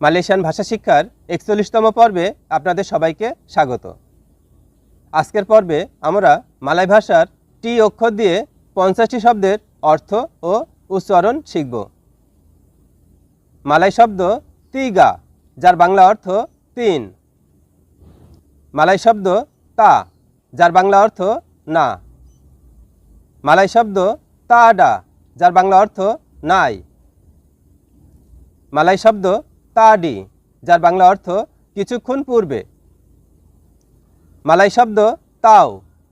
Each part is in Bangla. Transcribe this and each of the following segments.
মালয়েশিয়ান ভাষা শিক্ষার একচল্লিশতম পর্বে আপনাদের সবাইকে স্বাগত। আজকের পর্বে আমরা মালয় ভাষার টি অক্ষর দিয়ে পঞ্চাশটি শব্দের অর্থ ও উচ্চারণ শিখব। মালয় শব্দ তিগা, যার বাংলা অর্থ তিন। মালয় শব্দ তা, যার বাংলা অর্থ না। মালয় শব্দ তাডা, যার বাংলা অর্থ নাই। মালয় শব্দ তাডি, যার বাংলা অর্থ কিছুক্ষণ পূর্বে। মালাই শব্দ তাও,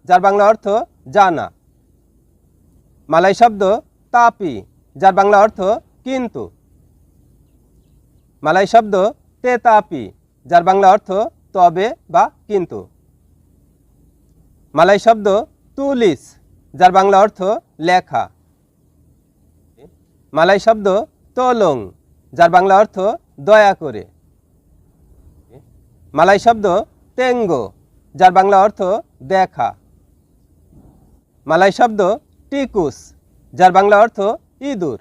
যার বাংলা অর্থ জানা। মালাই শব্দ তাপি, যার বাংলা অর্থ কিন্তু। মালাই শব্দ তে তাপি যার বাংলা অর্থ তবে বা কিন্তু। মালাই শব্দ তুলিস, যার বাংলা অর্থ লেখা। মালাই শব্দ তলং, যার বাংলা অর্থ দয়া করে। মালাই শব্দ তেঙ্গো যার বাংলা অর্থ দেখা। মালাই শব্দ টিকুস, যার বাংলা অর্থ ইঁদুর।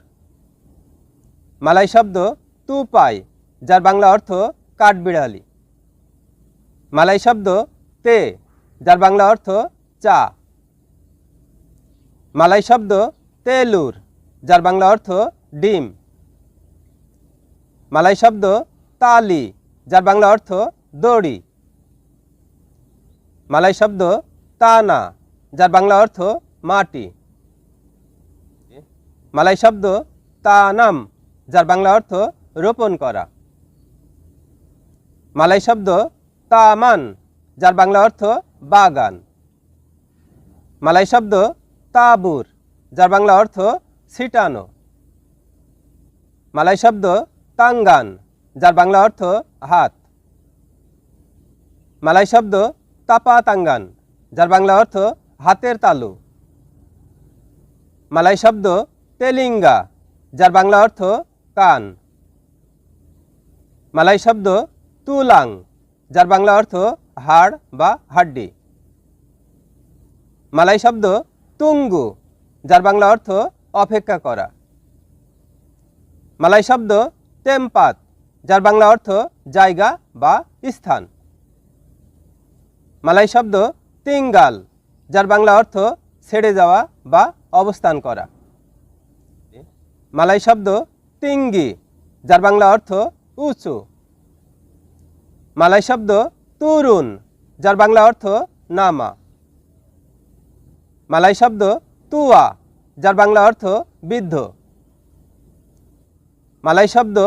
মালাই শব্দ তুপাই, যার বাংলা অর্থ কাঠবিড়ালি। মালাই শব্দ তে, যার বাংলা অর্থ চা। মালাই শব্দ তেলুর, যার বাংলা অর্থ ডিম। মালয় শব্দ তালি, যার বাংলা অর্থ দড়ি। মালাই শব্দ তানা, যার বাংলা অর্থ মাটি। মালাই শব্দ তানাম, যার বাংলা অর্থ রোপণ করা। মালাই শব্দ তামান, যার বাংলা অর্থ বাগান। মালাই শব্দ তাবুর, যার বাংলা অর্থ ছিটানো। মালাই শব্দ তাঙ্গান, যার বাংলা অর্থ হাত। মালয় শব্দ তাপা তাঙ্গান, যার বাংলা অর্থ হাতের তালু। মালয় শব্দ তেলিঙ্গা, যার বাংলা অর্থ কান। মালয় শব্দ তুলাং, যার বাংলা অর্থ হাড় বা হাড্ডি। মালয় শব্দ তুঙ্গু, যার বাংলা অর্থ অপেক্ষা করা। মালয় শব্দ টেম্পাত যার বাংলা অর্থ জায়গা বা স্থান। মালাই শব্দ তিঙ্গাল, যার বাংলা অর্থ ছেড়ে যাওয়া বা অবস্থান করা। মালাই শব্দ তিঙ্গি, যার বাংলা অর্থ উঁচু। মালাই শব্দ তুরুন যার বাংলা অর্থ নামা। মালাই শব্দ তুয়া, যার বাংলা অর্থ বৃদ্ধ। মালয় শব্দ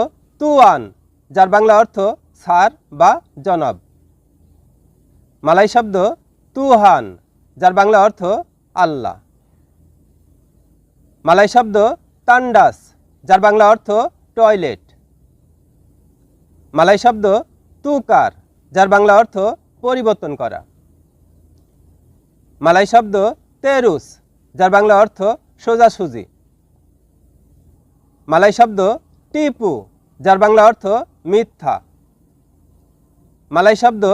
তুয়ান, যার বাংলা অর্থ সার বা জনাব। মালাই শব্দ তুহান, যার বাংলা অর্থ আল্লাহ। মালাই শব্দ তান্ডাস, যার বাংলা অর্থ টয়লেট। মালাই শব্দ তুকার, যার বাংলা অর্থ পরিবর্তন করা। মালাই শব্দ তেরুস, যার বাংলা অর্থ সোজাসুজি। মালাই শব্দ টিপু, যার বাংলা অর্থ মিথ্যা। মালাই শব্দ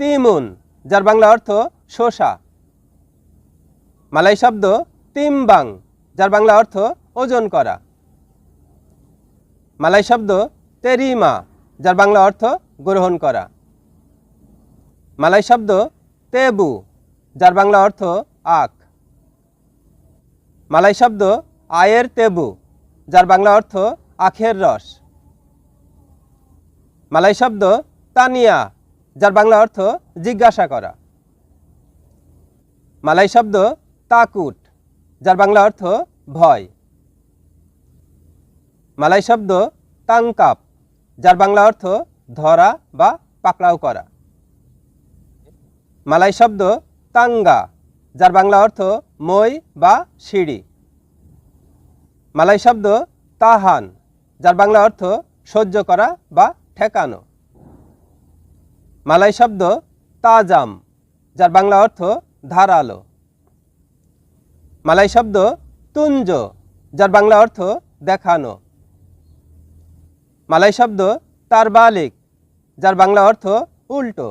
তিমুন, যার বাংলা অর্থ শোষা মালাই শব্দ তিমবাং, যার বাংলা অর্থ ওজন করা। মালাই শব্দ তেরিমা, যার বাংলা অর্থ গ্রহণ করা। মালাই শব্দ তেবু, যার বাংলা অর্থ আখ। মালাই শব্দ আয়ের তেবু, যার বাংলা অর্থ আখের রস। মালাই শব্দ তানিয়া, যার বাংলা অর্থ জিজ্ঞাসা করা। মালাই শব্দ তাকুট, যার বাংলা অর্থ ভয়। মালাই শব্দ তাংকাপ যার বাংলা অর্থ ধরা বা পাকড়াও করা। মালাই শব্দ তাঙ্গা, যার বাংলা অর্থ মই বা সিঁড়ি। মালাই শব্দ তাহান যার বাংলা অর্থ সহ্য করা বা ঠেকানো। মালাই শব্দ তাজাম, যার বাংলা অর্থ ধারালো। মালাই শব্দ তুঞ্জ, যার বাংলা অর্থ দেখানো। মালাই শব্দ তার বালিক যার বাংলা অর্থ উল্টো।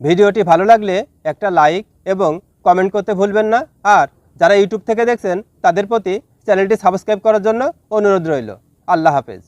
ভিডিওটি ভালো লাগলে একটা লাইক এবং কমেন্ট করতে ভুলবেন না। আর যারা ইউটিউব থেকে দেখছেন, তাদের প্রতি চ্যানেলটি সাবস্ক্রাইব করার জন্য অনুরোধ রইল। আল্লাহ হাফেজ।